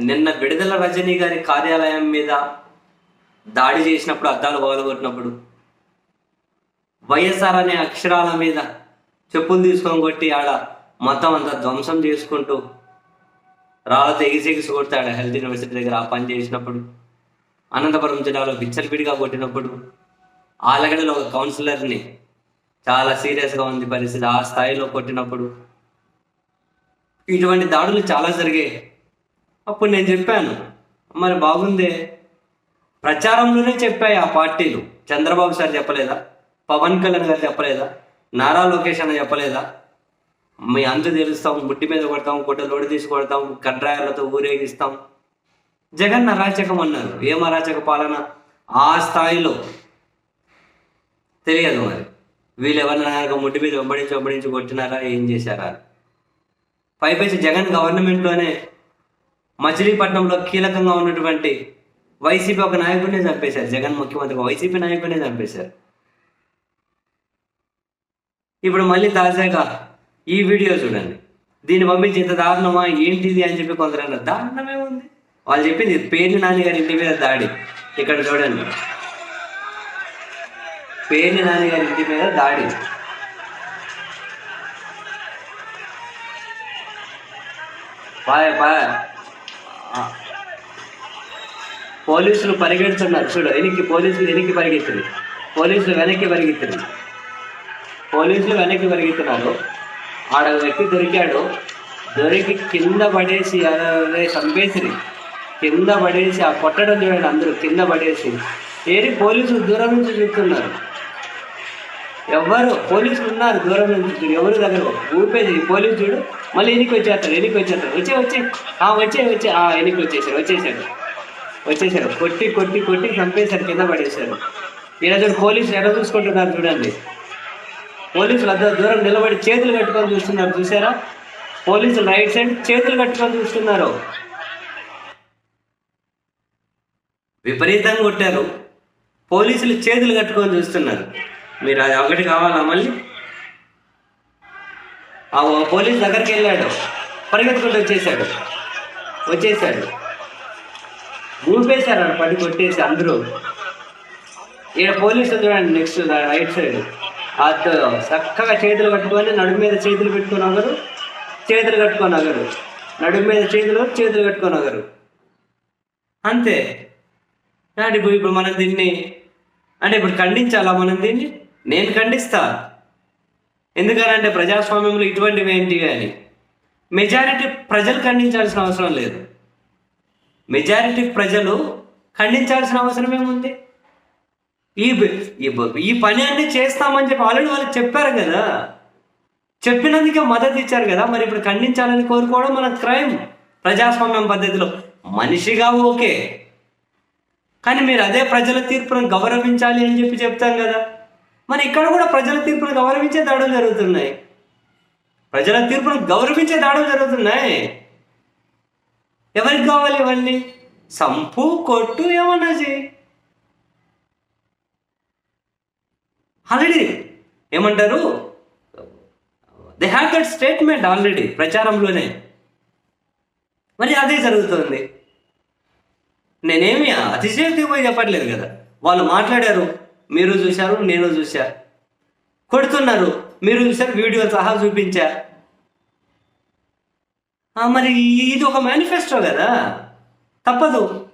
నిన్న విడుదల రజనీ గారి కార్యాలయం మీద దాడి చేసినప్పుడు అద్దాలు పగలగొట్టినప్పుడు వైఎస్ఆర్ అనే అక్షరాల మీద చెప్పులు తీసుకొని కొట్టి ఆడ మొత్తం అంతా ధ్వంసం చేసుకుంటూ రాళ్ళతో ఎగిసెగిసి కొడతాడు హెల్త్ యూనివర్సిటీ దగ్గర ఆ పని చేసినప్పుడు అనంతపురం జిల్లాలో విచ్చలపిడిగా కొట్టినప్పుడు ఆలగడలో ఒక కౌన్సిలర్ని చాలా సీరియస్గా ఉంది పరిస్థితి. ఆ స్థాయిలో కొట్టినప్పుడు ఇటువంటి దాడులు చాలా జరిగాయి. అప్పుడు నేను చెప్పాను మరి బాగుందే. ప్రచారంలోనే చెప్పాయి ఆ పార్టీలు. చంద్రబాబు సార్ చెప్పలేదా? పవన్ కళ్యాణ్ గారు చెప్పలేదా? నారా లోకేష్ అని చెప్పలేదా? మీ అంత తెలుస్తాం బుట్టి మీద కొడతాం గుడ్డలోడి తీసి కొడతాం కడ్రాయలతో ఊరేగిస్తాం. జగన్ అరాచకం అన్నారు. ఏం అరాచక పాలన? ఆ స్థాయిలో. తెలియదు మరి. వీళ్ళు ఎవరినైనా ముట్టి మీద వెంబడించి వెంబడించి కొట్టినారా? ఏం చేశారా? పైపేసి జగన్ గవర్నమెంట్లోనే మచిలీపట్నంలో కీలకంగా ఉన్నటువంటి వైసీపీ ఒక నాయకుడినే చంపేశారు. జగన్ ముఖ్యమంత్రి వైసీపీ నాయకుడినే చంపేశారు. ఇప్పుడు మళ్ళీ తాజాగా ఈ వీడియో చూడండి. దీన్ని పంపించి ఇంత దారుణమా? ఏంటిది అని చెప్పి కొందరు అన్నారు. దారుణమే ఉంది. వాళ్ళు చెప్పింది పేర్ని నాన్నగారి ఇంటి మీద దాడి. ఇక్కడ చూడండి. పేర్ని నాన్నగారి ఇంటి మీద దాడి. బాయ్ బాయ్ పోలీసులు పరిగెడుతున్నారు. చూడు వెనక్కి పోలీసులు వెనక్కి పరిగెత్తుంది పోలీసులు వెనక్కి పరిగెత్తుంది పోలీసులు వెనక్కి పరిగెత్తున్నారు. ఆడ వ్యక్తి దొరికాడు. దొరికి కింద పడేసి అదే చంపేసిరి కింద పడేసి ఆ కొట్టడం చూడండి అందరూ కింద పడేసి. ఏరి పోలీసులు దూరం నుంచి చూస్తున్నారు. ఎవరు పోలీసులు ఉన్నారు దూరం నుంచి చూడు ఎవరు దగ్గర? ఊపేది. పోలీసు చూడు. మళ్ళీ ఎనికి వచ్చేస్తారు ఎనికి వచ్చేస్తారు వచ్చే వచ్చే. ఆ వచ్చే వచ్చే. ఆ ఎనికి వచ్చేసారు వచ్చేసారు వచ్చేసారు కొట్టి కొట్టి కొట్టి చంపేశారు కింద పడేశారు ఈరోజు పోలీసులు ఎక్కడ చూసుకుంటున్నారు చూడండి. పోలీసులు అంత దూరం నిలబడి చేతులు కట్టుకొని చూస్తున్నారు చూసారా పోలీసులు రైట్ సైడ్ చేతులు కట్టుకొని చూస్తున్నారు. విపరీతంగా కొట్టారు. పోలీసులు చేతులు కట్టుకొని చూస్తున్నారు. మీరు అది ఒకటి కావాలా మళ్ళీ? ఆ పోలీస్ దగ్గరికి వెళ్ళాడు. పరిగెత్తుకుంటూ వచ్చేసాడు. వచ్చేసాడు. ఊపేశారు ఆడ పడి కొట్టేసి అందరూ. ఈడ పోలీసులు చూడండి నెక్స్ట్ రైట్ సైడ్. అతో చక్కగా చేతులు కట్టుకొని నడుము మీద చేతులు పెట్టుకొని ఒకరు చేతులు కట్టుకొని ఒకరు నడుము మీద చేతులు చేతులు కట్టుకొని ఒకరు అంతే. అంటే ఇప్పుడు ఇప్పుడు మనం దీన్ని అంటే ఇప్పుడు ఖండించాలా మనం దీన్ని? నేను ఖండిస్తా. ఎందుకనంటే ప్రజాస్వామ్యంలో ఇటువంటివి ఏంటి కానీ మెజారిటీ ప్రజలు ఖండించాల్సిన అవసరం లేదు. మెజారిటీ ప్రజలు ఖండించాల్సిన అవసరం ఏముంది? ఈ ఈ పని అన్ని చేస్తామని చెప్పి ఆల్రెడీ వాళ్ళు చెప్పారు కదా. చెప్పినందుకే మద్దతు ఇచ్చారు కదా. మరి ఇప్పుడు ఖండించాలని కోరుకోవడం మన క్రైమ్ ప్రజాస్వామ్యం పద్ధతిలో. మనిషిగా ఓకే. కానీ మీరు అదే ప్రజల తీర్పును గౌరవించాలి అని చెప్పి చెప్తాం కదా. మరి ఇక్కడ కూడా ప్రజల తీర్పును గౌరవించే దాడులు జరుగుతున్నాయి. ప్రజల తీర్పును గౌరవించే దాడులు జరుగుతున్నాయి. ఎవరికి కావాలి ఇవన్నీ? సంపు కొట్టు ఏమన్నా చేయి ఆల్రెడీ ఏమంటారు? They have that statement already ప్రచారంలోనే. మరి అదే జరుగుతుంది. నేనేమి అతిశయోక్తి పోయి చెప్పట్లేదు కదా. వాళ్ళు మాట్లాడారు. మీరు చూశారు నేను చూశా. కొడుతున్నారు మీరు చూశారు వీడియో సహా చూపించా. మరి ఇది ఒక మేనిఫెస్టో కదా? తప్పదు.